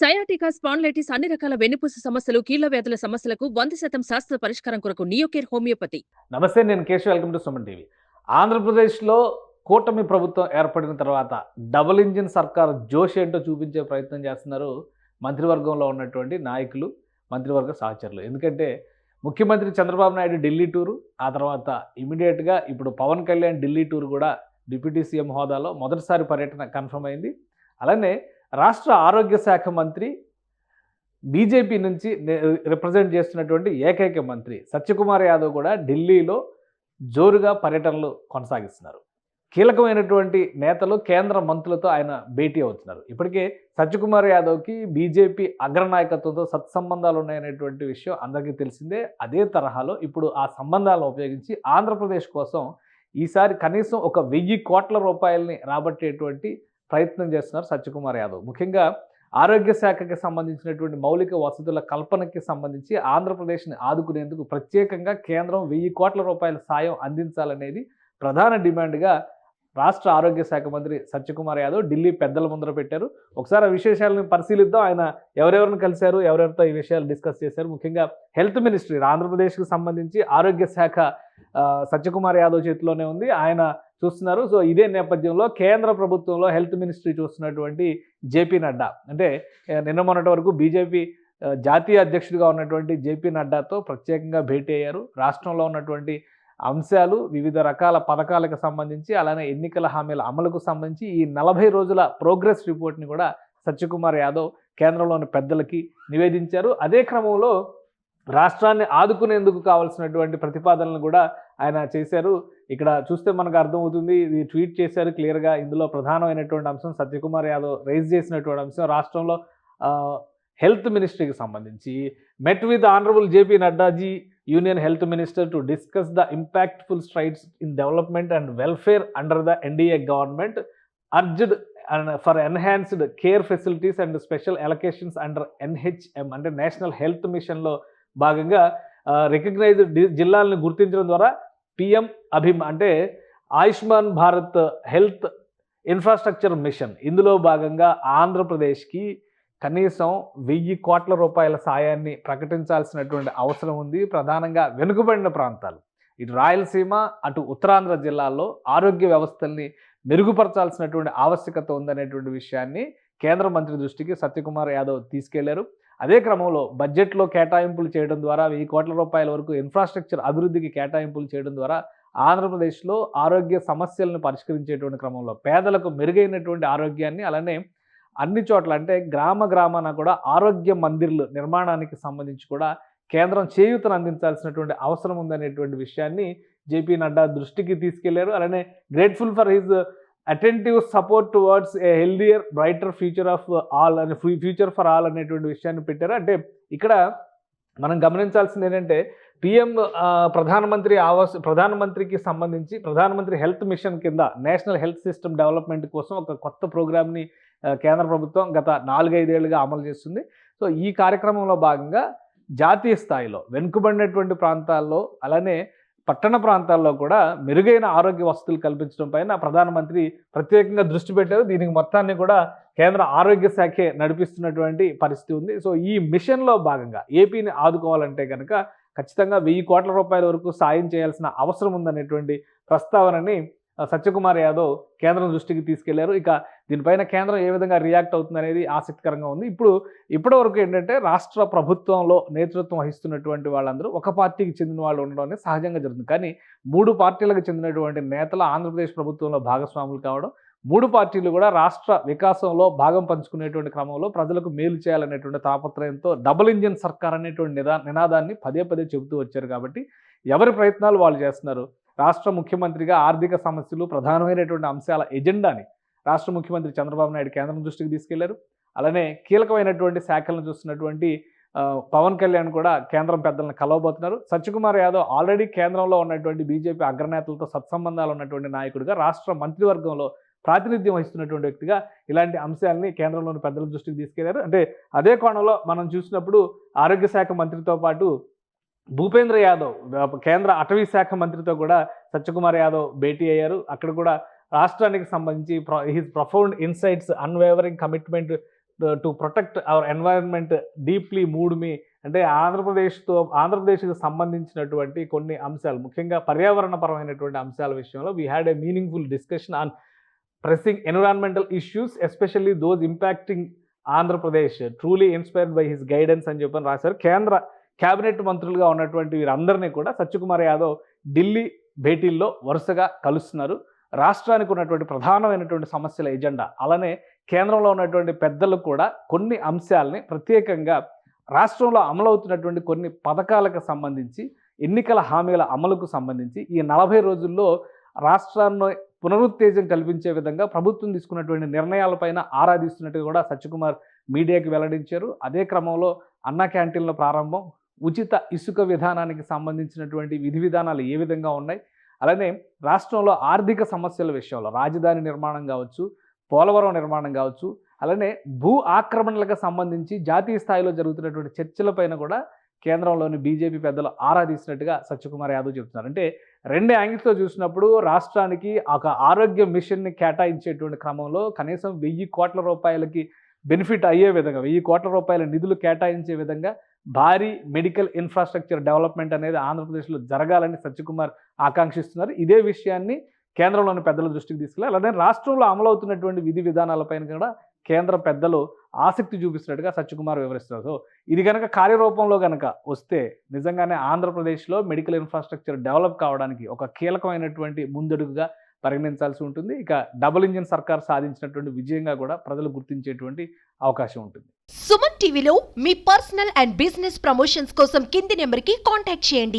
Sciatica spondylitis అన్ని రకాల వెన్నుపూస సమస్యలు కీళ్ళ వ్యాధుల సమస్యలకు వంద శాతం శాస్త్ర పరిష్కారం కొరకు నియోకేర్ హోమియోపతి. నమస్తే నేను Keshav. Welcome to Suman TV. ఆంధ్రప్రదేశ్లో కూటమి ప్రభుత్వం ఏర్పడిన తర్వాత డబుల్ ఇంజిన్ సర్కార్ జోష్ ఏంటో చూపించే ప్రయత్నం చేస్తున్నారు మంత్రివర్గంలో ఉన్నటువంటి నాయకులు మంత్రివర్గ సహచరులు. ఎందుకంటే ముఖ్యమంత్రి చంద్రబాబు నాయుడు ఢిల్లీ టూరు ఆ తర్వాత ఇమీడియట్గా ఇప్పుడు పవన్ కళ్యాణ్ ఢిల్లీ టూర్ కూడా డిప్యూటీ సీఎం హోదాలో మొదటిసారి పర్యటన కన్ఫర్మ్ అయింది. అలానే రాష్ట్ర ఆరోగ్య శాఖ మంత్రి బీజేపీ నుంచి రిప్రజెంట్ చేస్తున్నటువంటి ఏకైక మంత్రి సత్యకుమార్ యాదవ్ కూడా ఢిల్లీలో జోరుగా పర్యటనలు కొనసాగిస్తున్నారు. కీలకమైనటువంటి నేతలు కేంద్ర మంత్రులతో ఆయన భేటీ అవుతున్నారు. ఇప్పటికే సత్యకుమార్ యాదవ్కి బీజేపీ అగ్రనాయకత్వంతో సత్సంబంధాలు ఉన్నాయనేటువంటి విషయం అందరికీ తెలిసిందే. అదే తరహాలో ఇప్పుడు ఆ సంబంధాలను ఉపయోగించి ఆంధ్రప్రదేశ్ కోసం ఈసారి కనీసం ఒక వెయ్యి కోట్ల రూపాయలని రాబట్టేటువంటి ప్రయత్నం చేస్తున్నారు సత్యకుమార్ యాదవ్. ముఖ్యంగా ఆరోగ్య శాఖకి సంబంధించినటువంటి మౌలిక వసతుల కల్పనకి సంబంధించి ఆంధ్రప్రదేశ్ని ఆదుకునేందుకు ప్రత్యేకంగా కేంద్రం వెయ్యి కోట్ల రూపాయల సాయం అందించాలనేది ప్రధాన డిమాండ్గా రాష్ట్ర ఆరోగ్య శాఖ మంత్రి సత్యకుమార్ యాదవ్ ఢిల్లీ పెద్దల ముందర పెట్టారు. ఒకసారి ఆ విశేషాలను పరిశీలిద్దాం. ఆయన ఎవరెవరిని కలిశారు ఎవరెవరితో ఈ విషయాలు డిస్కస్ చేశారు. ముఖ్యంగా హెల్త్ మినిస్ట్రీ ఆంధ్రప్రదేశ్కి సంబంధించి ఆరోగ్య శాఖ సత్యకుమార్ యాదవ్ చేతిలోనే ఉంది. ఆయన చూస్తున్నారు. సో ఇదే నేపథ్యంలో కేంద్ర ప్రభుత్వంలో హెల్త్ మినిస్ట్రీ చూస్తున్నటువంటి జేపీ నడ్డా. అంటే నిన్న మొన్నటి వరకు బీజేపీ జాతీయ అధ్యక్షుడిగా ఉన్నటువంటి జేపీ నడ్డాతో ప్రత్యేకంగా భేటీ అయ్యారు. రాష్ట్రంలో ఉన్నటువంటి అంశాలు వివిధ రకాల పథకాలకు సంబంధించి అలానే ఎన్నికల హామీల అమలుకు సంబంధించి ఈ నలభై రోజుల ప్రోగ్రెస్ రిపోర్ట్ని కూడా సత్యకుమార్ యాదవ్ కేంద్రంలోని పెద్దలకి నివేదించారు. అదే క్రమంలో రాష్ట్రాన్ని ఆదుకునేందుకు కావాల్సినటువంటి ప్రతిపాదనలు కూడా ఆయన చేశారు. ఇక్కడ చూస్తే మనకు అర్థమవుతుంది ఇది ట్వీట్ చేశారు క్లియర్గా. ఇందులో ప్రధానమైనటువంటి అంశం సత్యకుమార్ యాదవ్ రైజ్ చేసినటువంటి అంశం. రాష్ట్రంలో హెల్త్ మినిస్ట్రీకి సంబంధించి met with honourable JP Naddaji union health minister to discuss the impactful strides in development and welfare under the NDA government urged and for enhanced care facilities and special allocations under NHM అంటే national health మిషన్లో భాగంగా recognised జిల్లాలను గుర్తించడం ద్వారా PM అభిమ్ అంటే Ayushman Bharat health infrastructure mission. ఇందులో భాగంగా ఆంధ్రప్రదేశ్కి కనీసం వెయ్యి కోట్ల రూపాయల సాయాన్ని ప్రకటించాల్సినటువంటి అవసరం ఉంది. ప్రధానంగా వెనుకబడిన ప్రాంతాలు. ఇటు రాయలసీమ అటు ఉత్తరాంధ్ర జిల్లాల్లో ఆరోగ్య వ్యవస్థల్ని మెరుగుపరచాల్సినటువంటి ఆవశ్యకత ఉందనేటువంటి విషయాన్ని కేంద్ర మంత్రి దృష్టికి సత్యకుమార్ యాదవ్ తీసుకెళ్ళారు. అదే క్రమంలో బడ్జెట్లో కేటాయింపులు చేయడం ద్వారా వెయ్యి కోట్ల రూపాయల వరకు ఇన్ఫ్రాస్ట్రక్చర్ అభివృద్ధికి కేటాయింపులు చేయడం ద్వారా ఆంధ్రప్రదేశ్లో ఆరోగ్య సమస్యలను పరిష్కరించేటువంటి క్రమంలో పేదలకు మెరుగైనటువంటి ఆరోగ్యాన్ని అలానే అన్ని చోట్ల అంటే గ్రామ గ్రామాన కూడా ఆరోగ్య మందిర్లు నిర్మాణానికి సంబంధించి కూడా కేంద్రం చేయూతను అందించాల్సినటువంటి అవసరం ఉందనేటువంటి విషయాన్ని జేపీ నడ్డా దృష్టికి తీసుకెళ్ళారు. అలానే grateful for his attentive support towards a healthier brighter future of all అనే ఫ్యూచర్ ఫర్ ఆల్ అనేటువంటి విషయాన్ని పెట్టారు. అంటే ఇక్కడ మనం గమనించాల్సింది ఏంటంటే పిఎం ప్రధానమంత్రి ఆవాస్ ప్రధానమంత్రికి సంబంధించి ప్రధానమంత్రి హెల్త్ మిషన్ కింద నేషనల్ హెల్త్ సిస్టమ్ డెవలప్మెంట్ కోసం ఒక కొత్త ప్రోగ్రామ్ని కేంద్ర ప్రభుత్వం గత నాలుగైదేళ్ళుగా అమలు చేస్తుంది. సో ఈ కార్యక్రమంలో భాగంగా జాతీయ స్థాయిలో వెనుకబడినటువంటి ప్రాంతాల్లో అలానే పట్టణ ప్రాంతాల్లో కూడా మెరుగైన ఆరోగ్య వసతులు కల్పించడం పైన ప్రధానమంత్రి ప్రత్యేకంగా దృష్టి పెట్టారు. దీనికి మొత్తాన్ని కూడా కేంద్ర ఆరోగ్య శాఖే నడిపిస్తున్నటువంటి పరిస్థితి ఉంది. సో ఈ మిషన్లో భాగంగా ఏపీని ఆదుకోవాలంటే కనుక ఖచ్చితంగా వెయ్యి కోట్ల రూపాయల వరకు సాయం చేయాల్సిన అవసరం ఉందనేటువంటి ప్రస్తావనని సత్యకుమార్ యాదవ్ కేంద్రం దృష్టికి తీసుకెళ్ళారు. ఇక దీనిపైన కేంద్రం ఏ విధంగా రియాక్ట్ అవుతుంది అనేది ఆసక్తికరంగా ఉంది. ఇప్పుడు ఇప్పటి వరకు ఏంటంటే రాష్ట్ర ప్రభుత్వంలో నేతృత్వం వహిస్తున్నటువంటి వాళ్ళందరూ ఒక పార్టీకి చెందిన వాళ్ళు ఉండడం అనేది సహజంగా జరుగుతుంది. కానీ మూడు పార్టీలకు చెందినటువంటి నేతలు ఆంధ్రప్రదేశ్ ప్రభుత్వంలో భాగస్వాములు కావడం మూడు పార్టీలు కూడా రాష్ట్ర వికాసంలో భాగం పంచుకునేటువంటి క్రమంలో ప్రజలకు మేలు చేయాలనేటువంటి తాపత్రయంతో డబుల్ ఇంజిన్ సర్కార్ అనేటువంటి నిదా నినాదాన్ని పదే పదే చెబుతూ వచ్చారు కాబట్టి ఎవరి ప్రయత్నాలు వాళ్ళు చేస్తున్నారు? రాష్ట్ర ముఖ్యమంత్రిగా ఆర్థిక సమస్యలు ప్రధానమైనటువంటి అంశాల ఎజెండాని రాష్ట్ర ముఖ్యమంత్రి చంద్రబాబు నాయుడు కేంద్రం దృష్టికి తీసుకెళ్ళారు. అలానే కీలకమైనటువంటి శాఖలను చూస్తున్నటువంటి పవన్ కళ్యాణ్ కూడా కేంద్రం పెద్దలను కలవబోతున్నారు. సత్యకుమార్ యాదవ్ ఆల్రెడీ కేంద్రంలో ఉన్నటువంటి బీజేపీ అగ్రనేతలతో సత్సంబంధాలు ఉన్నటువంటి నాయకుడిగా రాష్ట్ర మంత్రివర్గంలో ప్రాతినిధ్యం వహిస్తున్నటువంటి వ్యక్తిగా ఇలాంటి అంశాలని కేంద్రంలోని పెద్దల దృష్టికి తీసుకెళ్ళారు. అంటే అదే కోణంలో మనం చూసినప్పుడు ఆరోగ్య శాఖ మంత్రితో పాటు భూపేంద్ర యాదవ్ కేంద్ర అటవీ శాఖ మంత్రితో కూడా సత్యకుమార్ యాదవ్ భేటీ అయ్యారు. అక్కడ కూడా రాష్ట్రానికి సంబంధించి his profound insights unwavering commitment to protect our environment deeply moved me అంటే ఆంధ్రప్రదేశ్తో ఆంధ్రప్రదేశ్కి సంబంధించినటువంటి కొన్ని అంశాలు ముఖ్యంగా పర్యావరణపరమైనటువంటి అంశాల విషయంలో we had a meaningful discussion on pressing environmental issues especially those impacting Andhra Pradesh. Truly inspired by his guidance అని చెప్పని రాశారు. కేంద్ర కేబినెట్ మంత్రులుగా ఉన్నటువంటి వీరందరినీ కూడా సత్యకుమార్ యాదవ్ ఢిల్లీ భేటీల్లో వరుసగా కలుస్తున్నారు. రాష్ట్రానికి ఉన్నటువంటి ప్రధానమైనటువంటి సమస్యల ఎజెండా అలానే కేంద్రంలో ఉన్నటువంటి పెద్దలు కూడా కొన్ని అంశాలని ప్రత్యేకంగా రాష్ట్రంలో అమలవుతున్నటువంటి కొన్ని పథకాలకు సంబంధించి ఎన్నికల హామీల అమలుకు సంబంధించి ఈ నలభై రోజుల్లో రాష్ట్రాన్ని పునరుత్తేజం కల్పించే విధంగా ప్రభుత్వం తీసుకున్నటువంటి నిర్ణయాలపైన ఆరాధిస్తున్నట్టు కూడా సత్యకుమార్ మీడియాకి వెల్లడించారు. అదే క్రమంలో అన్న క్యాంటీన్ల ప్రారంభం ఉచిత ఇసుక విధానానికి సంబంధించినటువంటి విధి విధానాలు ఏ విధంగా ఉన్నాయి? అలానే రాష్ట్రంలో ఆర్థిక సమస్యల విషయంలో రాజధాని నిర్మాణం కావచ్చు పోలవరం నిర్మాణం కావచ్చు అలానే భూ ఆక్రమణలకు సంబంధించి జాతీయ స్థాయిలో జరుగుతున్నటువంటి చర్చలపైన కూడా కేంద్రంలోని బీజేపీ పెద్దలు ఆరాధిస్తున్నట్టుగా సత్యకుమార్ యాదవ్ చెప్తున్నారు అంటే రెండే యాంగిల్స్లో చూసినప్పుడు రాష్ట్రానికి ఒక ఆరోగ్య మిషన్ని కేటాయించేటువంటి క్రమంలో కనీసం వెయ్యి కోట్ల రూపాయలకి బెనిఫిట్ అయ్యే విధంగా వెయ్యి కోట్ల రూపాయల నిధులు కేటాయించే విధంగా భారీ మెడికల్ ఇన్ఫ్రాస్ట్రక్చర్ డెవలప్మెంట్ అనేది ఆంధ్రప్రదేశ్లో జరగాలని సత్యకుమార్ ఆకాంక్షిస్తున్నారు. ఇదే విషయాన్ని కేంద్రంలోని పెద్దల దృష్టికి తీసుకెళ్ళి అలానే రాష్ట్రంలో అమలవుతున్నటువంటి విధి విధానాలపైన కూడా కేంద్ర పెద్దలు ఆసక్తి చూపిస్తున్నట్టుగా సత్యకుమార్ వివరిస్తున్నారు. సో ఇది కనుక కార్యరూపంలో కనుక వస్తే నిజంగానే ఆంధ్రప్రదేశ్లో మెడికల్ ఇన్ఫ్రాస్ట్రక్చర్ డెవలప్ కావడానికి ఒక కీలకమైనటువంటి ముందడుగుగా పరిగణించాల్సి ఉంటుంది. ఇక డబుల్ ఇంజిన్ సర్కార్ సాధించినటువంటి విజయంగా కూడా ప్రజలు గుర్తించేటువంటి అవకాశం ఉంటుంది. సుమన్ టీవీలో మీ పర్సనల్ అండ్ బిజినెస్ ప్రమోషన్స్ కోసం కింది నెంబర్కి కాంటాక్ట్ చేయండి.